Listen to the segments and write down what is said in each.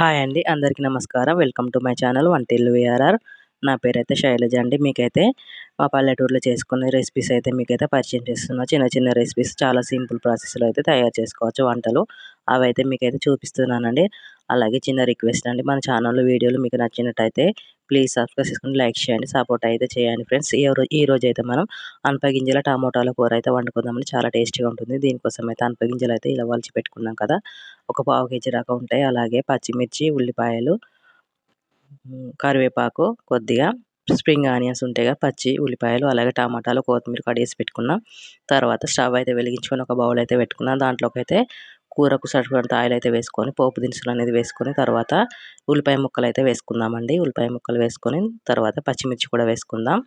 Hi అండి అందరికీ నమస్కారం. Welcome to my channel one Vantillu VRR. నా పేరైతే శైలజ అండి. మీకైతే మా పల్లెటూరులో చేసుకునే రెసిపీస్ అయితే మీకైతే పరిచయం చేస్తున్నా. చిన్న చిన్న రెసిపీస్ చాలా సింపుల్ ప్రాసెస్లో అయితే తయారు చేసుకోవచ్చు వంటలు. అవి అయితే మీకైతే చూపిస్తున్నానండి. అలాగే చిన్న రిక్వెస్ట్ అండి మన ఛానల్లో వీడియోలు మీకు నచ్చినట్టయితే ప్లీజ్ సబ్స్క్రైబ్ చేసుకుని లైక్ చేయండి సపోర్ట్ అయితే చేయండి ఫ్రెండ్స్. ఈ రోజు అయితే మనం అనపగింజల టమోటాల కూర అయితే వండుకుందామని చాలా టేస్టీగా ఉంటుంది. దీనికోసం అయితే అనపగింజలు అయితే ఇలా వలిచి పెట్టుకున్నాం కదా. ఒక పావు కేజీ దాకా ఉంటాయి. అలాగే పచ్చిమిర్చి ఉల్లిపాయలు కరివేపాకు కొద్దిగా స్ప్రింగ్ ఆనియన్స్ ఉంటాయి కదా పచ్చి ఉల్లిపాయలు అలాగే టమాటాలు కొత్తిమీర కడిగేసి పెట్టుకున్నాం. తర్వాత స్టవ్ అయితే వెలిగించుకొని ఒక బౌల్ అయితే పెట్టుకున్నాం. దాంట్లోకి అయితే కూరకు సరిపడంత ఆయిల్ అయితే వేసుకొని పోపు దినుసులు అనేది వేసుకొని తర్వాత ఉల్లిపాయ ముక్కలు అయితే వేసుకుందామండి. ఉల్లిపాయ ముక్కలు వేసుకొని తర్వాత పచ్చిమిర్చి కూడా వేసుకుందాం.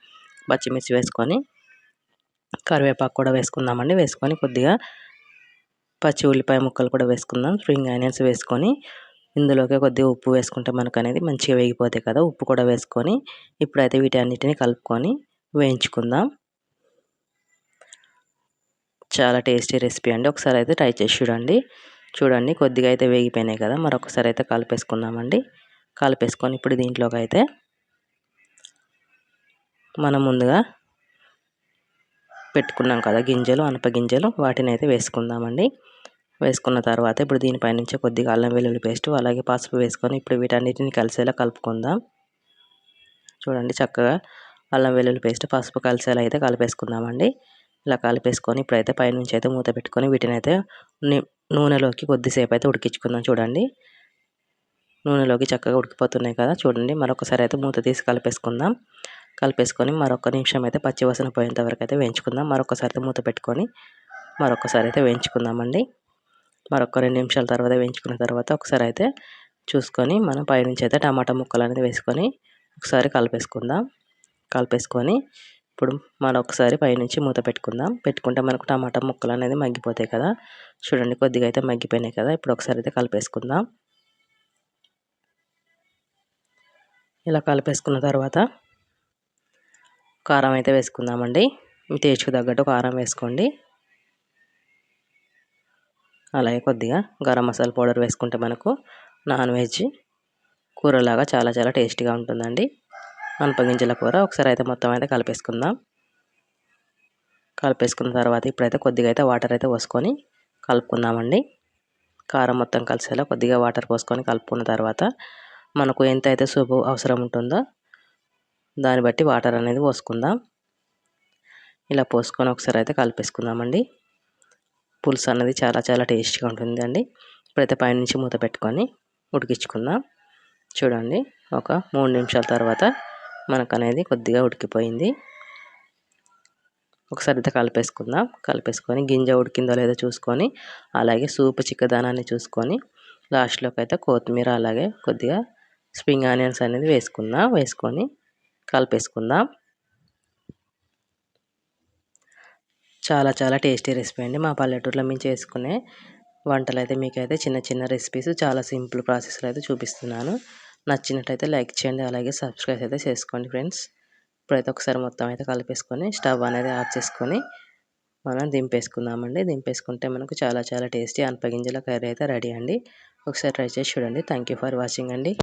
పచ్చిమిర్చి వేసుకొని కరివేపాకు కూడా వేసుకుందామండి. వేసుకొని కొద్దిగా పచ్చి ఉల్లిపాయ ముక్కలు కూడా వేసుకుందాం. స్ప్రింగ్ ఆనియన్స్ వేసుకొని ఇందులోకి కొద్దిగా ఉప్పు వేసుకుంటే మనకు అనేది మంచిగా వేగిపోతాయి కదా. ఉప్పు కూడా వేసుకొని ఇప్పుడైతే వీటన్నిటిని కలుపుకొని వేయించుకుందాం. చాలా టేస్టీ రెసిపీ అండి. ఒకసారి అయితే ట్రై చేసి చూడండి. చూడండి కొద్దిగా అయితే వేగిపోయినాయి కదా. మరొకసారి అయితే కలిపేసుకున్నామండి కలిపేసుకొని ఇప్పుడు దీంట్లోకి అయితే మనం ముందుగా పెట్టుకున్నాం కదా గింజలు అనప గింజలు. వాటిని అయితే వేసుకుందామండి. వేసుకున్న తర్వాత ఇప్పుడు దీనిపైనుంచి కొద్దిగా అల్లం వెల్లుల్లి పేస్ట్ అలాగే పసుపు వేసుకొని ఇప్పుడు వీటన్నిటిని కలిసేలా కలుపుకుందాం. చూడండి చక్కగా అల్లం వెల్లుల్లి పేస్ట్ పసుపు కలిసేలా అయితే కలిపేసుకుందామండి. ఇలా కలిపేసుకొని ఇప్పుడైతే పైనుంచి అయితే మూత పెట్టుకొని వీటిని అయితే నూనెలోకి కొద్దిసేపు అయితే ఉడికించుకుందాం చూడండి. నూనెలోకి చక్కగా ఉడికిపోతున్నాయి కదా చూడండి. మరొకసారి అయితే మూత తీసి కలిపేసుకుందాం. కలిపేసుకొని మరొక నిమిషం అయితే పచ్చివసన పోయేంత వరకు అయితే వేయించుకుందాం. మరొకసారి మూత పెట్టుకొని మరొకసారి అయితే వేయించుకుందామండి. మరొక రెండు నిమిషాల తర్వాత వేయించుకున్న తర్వాత ఒకసారి అయితే చూసుకొని మనం పైనుంచి అయితే టమాటా ముక్కలు అనేది వేసుకొని ఒకసారి కలిపేసుకుందాం. కలిపేసుకొని ఇప్పుడు మరొకసారి పైనుంచి మూత పెట్టుకుందాం. పెట్టుకుంటే మనకు టమాటా ముక్కలు అనేది మగ్గిపోతాయి కదా. చూడండి కొద్దిగా అయితే మగ్గిపోయినాయి కదా. ఇప్పుడు ఒకసారి అయితే కలిపేసుకుందాం. ఇలా కలిపేసుకున్న తర్వాత కారం అయితే వేసుకుందామండి. మీ టేస్ట్కి తగ్గట్టు కారం వేసుకోండి. అలాగే కొద్దిగా గరం మసాలా పౌడర్ వేసుకుంటే మనకు నాన్ వెజ్ కూరలాగా చాలా చాలా టేస్టీగా ఉంటుందండి. అనపగింజల కూర. ఒకసారి అయితే మొత్తం అయితే కలిపేసుకుందాం. కలిపేసుకున్న తర్వాత ఇప్పుడైతే కొద్దిగా అయితే వాటర్ అయితే పోసుకొని కలుపుకుందామండి. కారం మొత్తం కలిసేలా కొద్దిగా వాటర్ పోసుకొని కలుపుకున్న తర్వాత మనకు ఎంత అయితే సూపు అవసరం ఉంటుందో దాన్ని బట్టి వాటర్ అనేది పోసుకుందాం. ఇలా పోసుకొని ఒకసారి అయితే కలిపేసుకుందామండి. పులుసు అనేది చాలా చాలా టేస్టీగా ఉంటుందండి. ఇప్పుడైతే పైనుంచి మూత పెట్టుకొని ఉడికించుకుందాం. చూడండి ఒక మూడు నిమిషాల తర్వాత మనకు అనేది కొద్దిగా ఉడికిపోయింది. ఒకసారి అయితే కలిపేసుకుందాం. కలిపేసుకొని గింజ ఉడికిందో లేదో చూసుకొని అలాగే సూపు చిక్కదానాన్ని చూసుకొని లాస్ట్లోకి అయితే కొత్తిమీర అలాగే కొద్దిగా స్ప్రింగ్ ఆనియన్స్ అనేది వేసుకుందాం. వేసుకొని కలిపేసుకుందాం. చాలా చాలా టేస్టీ రెసిపీ అండి మా పల్లెటూరులో మేము చేసుకునే వంటలు. అయితే మీకైతే చిన్న చిన్న రెసిపీస్ చాలా సింపుల్ ప్రాసెస్లో అయితే చూపిస్తున్నాను. నచ్చినట్టయితే లైక్ చేయండి అలాగే సబ్స్క్రైబ్ అయితే చేసుకోండి ఫ్రెండ్స్. ఇప్పుడైతే ఒకసారి మొత్తం అయితే కలిపేసుకొని స్టవ్ అనేది ఆఫ్ చేసుకొని మనం దింపేసుకుందామండి. దింపేసుకుంటే మనకు చాలా చాలా టేస్టీ అనపగింజల కర్రీ అయితే రెడీ అండి. ఒకసారి ట్రై చేసి చూడండి. థ్యాంక్ ఫర్ వాచింగ్ అండి.